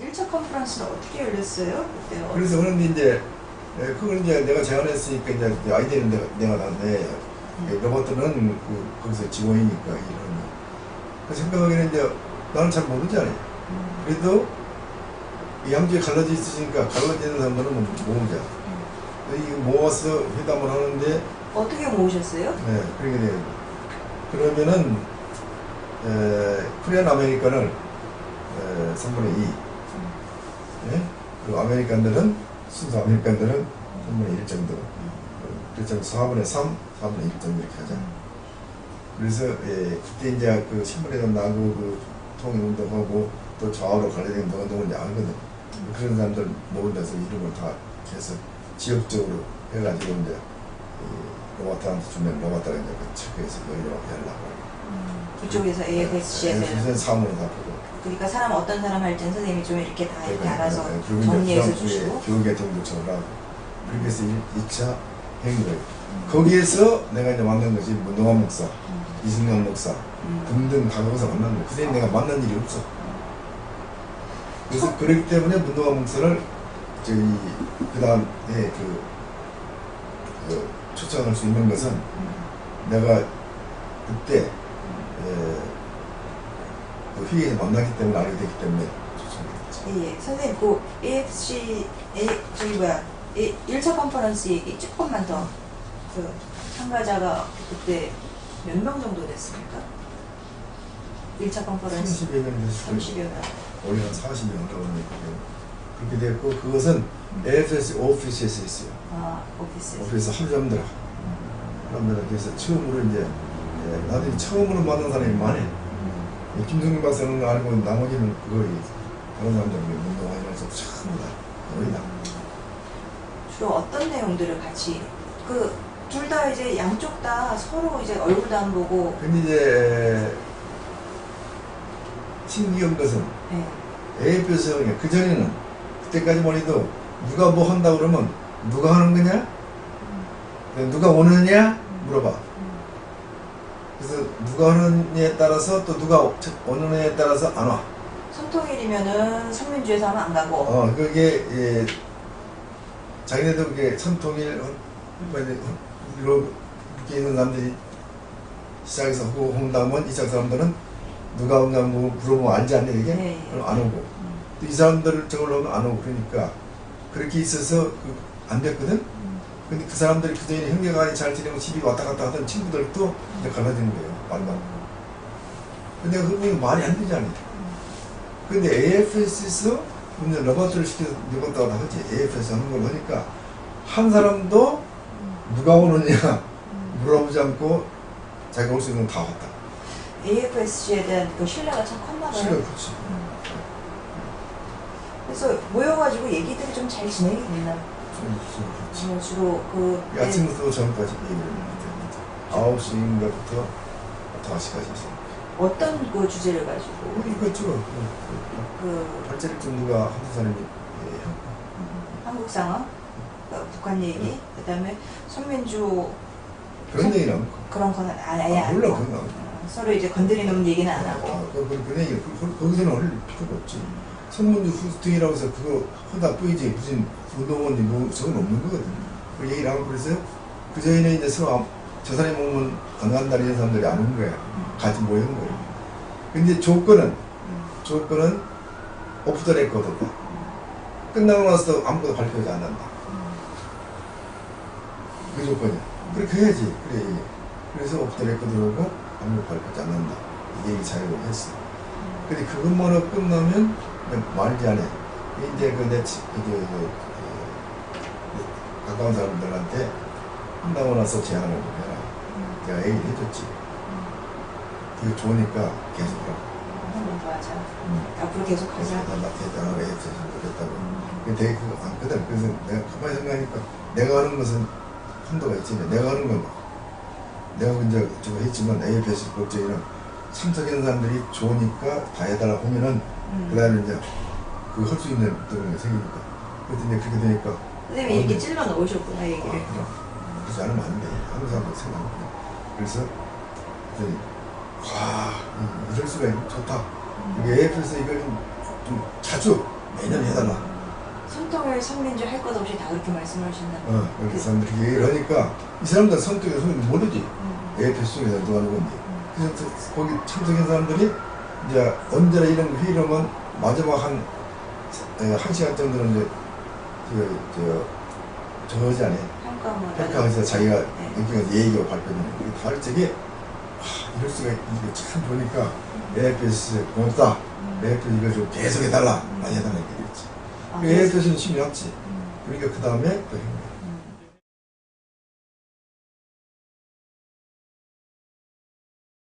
1차 컨퍼런스는 어떻게 열렸어요? 그때 어- 그래서 그런데 이제 에, 그걸 이제 내가 제안했으니까 이제 아이디어는 내가 내가 다내 로버트는 그 거기서 직원이니까 이런 그 생각하기에는 이제 나는 잘 모르잖아요. 음, 그래도 이 양쪽에 갈라져 있으니까 갈라지는 사람들은 뭐 모으자. 이 모아서 회담을 하는데 어떻게 모으셨어요? 네, 그렇게 돼요. 그러면은 에, 코리안 아메리칸을 에, 3분의 2 예? 그리고 아메리칸들은 순수 아메리칸들은 3분의 1 정도. 그렇죠 4분의 3, 4분의 1 정도 이렇게 하자. 그래서 예, 그때 이제 그 신문에도 나고 그 통일운동하고 또 좌우로 갈라진 운동을 이제 알거든. 그런 사람들 모은 데서 이름을 다 해서 지역적으로 해가지고 이제 이 로바타한테 주면 로바타가 이제 그 체크해서 여기로 연락을 이쪽에서 AFSC에서 무슨 사무를 다 보고. 그러니까 사람 어떤 사람 할지는 선생님이 좀 이렇게 다 이렇게 네, 알아서 네, 이제 정리해서 주시고. 교육의 하고. 그렇게 해서 2차 행위를 거기에서 내가 이제 만난 것이 문동환 목사, 음, 이승만 목사 음. 등등 가까워서 만난 거예요. 그때 내가 만난 일이 없어. 그래서 그렇기 때문에 문동환 목사를 저희 그 다음에 그, 그 초청할 수 있는 것은 음. 내가 그때 에, 그 만났기 때문에 알게 됐기 때문에 초청했지. 예, 예. 선생님 그 AFC A 저기 뭐야 1차 컨퍼런스 얘기 조금만 더 그 참가자가 그때 몇 명 정도 됐습니까? 1차 컨퍼런스 30여 명 거예요. 30여 명. 원래 한 40명 올라오는 거예요. 그렇게 됐고 그것은 AFS 오피스에서 있어요. 아 오피스. 오피스 잠들어. 사람들 그래서 처음으로 이제 예, 나도 처음으로 만난 사람이 많아. 음. 김성민 박사는 알고 나머지는 거의 다른 사람들 운동 하면서 전부 다 거의 다. 주로 어떤 내용들을 같이 그 둘 다 이제 양쪽 다 서로 이제 얼굴도 안 보고 근데 이제 신기한 것은 예. AFS 그 전에는 그때까지만 해도 누가 뭐 한다 그러면 누가 하는 거냐? 누가 오느냐? 물어봐. 음. 그래서 누가 하느냐에 따라서 또 누가 오느냐에 따라서 안 와. 성통일이면은 성민주에서 하면 안 가고 어, 그게, 예, 자기네도 그게 선통일, 이렇게 있는 사람들이 시작해서 하고 한다면 이쪽 사람들은 누가 온가 뭐 물어보면 알지 않냐 이게? 네, 예. 안 오고. 음. 또이 사람들을 저걸 하면 안 오고 그러니까 그렇게 있어서 그, 안 됐거든? 음. 근데 그 사람들이 그전에 형제간에 잘 지내고 집이 왔다 갔다 하던 친구들도 이제 갈라진 거예요. 만나고. 근데 보면 말이 안 되잖아요. 근데 AFS에서 이제 로버트를 시켜서 왔다 하지. AFS 하는 걸 하니까 한 사람도 누가 오느냐 음. 물어보지 않고 자기가 올 수 있는 건 다 왔다. AFSC에 대한 그 신뢰가 참 컸나 봐요. 싫어, 그렇지. 그래서 모여가지고 얘기들이 좀 잘 진행이 됐나 어, 주로 그이 아침부터 저녁까지 얘기를 했는데 9시인가부터 5시까지 있어요. 어떤 그 주제를 가지고? 이것저것 그 발제를 좀 누가 한두 사람이 예. 한국 상황, 그 북한 얘기, 그다음에 손민주 그런 얘기는 않고. 그런 거는 아예 아, 안 몰라 하고. 그런 거 어, 서로 이제 건드리는 얘기는 안 하고. 아, 그, 그, 그 얘기 그, 그, 거기서는 할 필요가 없지 선문주 후스팅이라고 해서 그거 하다 뿌이지 무슨 운동원이 뭐 저건 없는 거거든 그 얘기를 하고 그래서 그 전에는 이제 서로 안- 저 사람이 안 간다 이런 사람들이 안 온 거야 같이 모이는 거예요 근데 조건은 음. 조건은 오프 더 레코드다 끝나고 나서도 아무것도 발표하지 않는다 그 조건이야. 그렇게 해야지. 그래. 그래서 오프 더 레코드로고 아무것도 발표하지 않는다. 이 얘기 자유로 했어. 근데 그것만으로 끝나면 말지 않아. 이제 그내 그, 그, 그, 가까운 사람들한테 끝나고 나서 제안을 해라. 내가 얘기를 해줬지. 그게 좋으니까 계속 하라고. 하자. 음. 앞으로 계속 하자. 나 대단하게 좋겠다고. 근데 되게 그거 많거든. 그래서 내가 가만히 생각하니까 내가 하는 것은 한도가 있지. 내가 하는 건 내가 이제 저거 했지만 AFS 법제에는 참석하는 사람들이 좋으니까 다 해달라고 하면은 음. 그 다음에 이제 그 할 수 있는 게 생기니까. 그래서 이제 그렇게 되니까 선생님이 이렇게 찔러 넣으셨구나 아, 얘기를. 그럼 그러지 않으면 안 돼. 하는 사람도 생각합니다. 그래서 그랬더니 와 이- 이럴 수가 있- 좋다. 음. 이게 AFS 이걸 좀, 좀 자주 매년 해달라. 손톱을 성린주 할 것 없이 다 그렇게 말씀하신다. 어, 그렇게 사람들이 그 얘기를 하니까 이 사람들 성격이 성격 모르지. 음. AFS 중에서 누가 누군지. 거기 참석한 사람들이 이제 언제나 이런 회의로만 마지막 한, 에, 한 시간 정도는 이제 그, 저, 저지 안에 평가 뭐 평가에서 자기가 네. 느끼는 얘기가 발표되는 거. 할 적에, 하, 이럴 수가, 이게 참 보니까 AFS 고맙다. 음. AFS 이거 좀 계속 해달라. 많이 해달라. 이렇게 했지. 아, 그 AFS는 심이 왔지. 음. 그러니까 그 다음에 또 행-